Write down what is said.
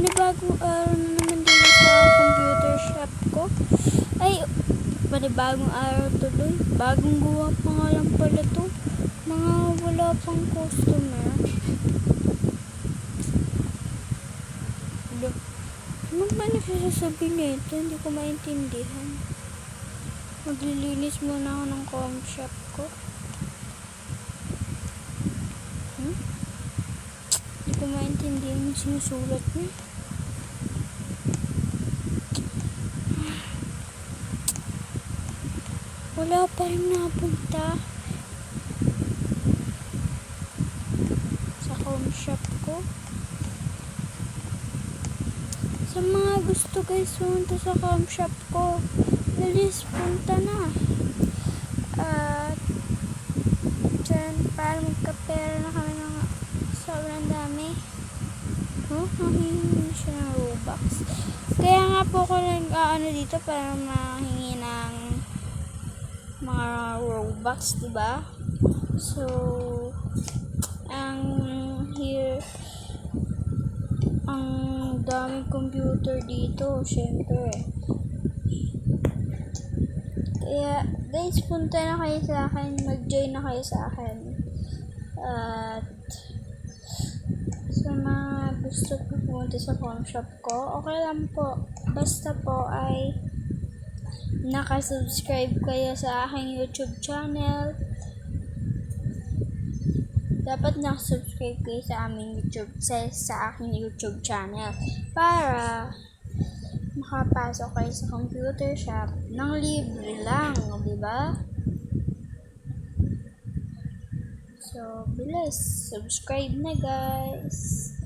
Panibagong araw na naman din sa computer shop ko. Ay, panibagong araw tuloy. Bagong gawa pa nga lang pala to. Mga wala pang customer. Ano ba nagsasabi nito? Hindi ko maintindihan. Maglilinis muna ako ng com shop ko. Hmm? Hindi ko maintindihan yung sinusulat niya. Wala pa rin napunta. Sa home shop ko. Sa mga gusto guys pumunta sa home shop ko, bilis punta na. At dyan, para magkapera na kami Na siya ng Robux. Kaya nga po ako nag-ano dito para mahingi ng mga Robux, ba? So, ang here, ang daming computer dito, syempre. Kaya, guys, punta na kayo sa akin, mag-join na kayo sa akin. At, sa mga gusto po pumunta sa phone shop ko, okay lang po. Basta po ay nakasubscribe kayo sa aking YouTube channel. Dapat nakasubscribe kayo sa aming YouTube, sa, sa aking YouTube channel para makapasok kayo sa computer shop ng libre lang, di ba? So, bilis. Subscribe na, guys.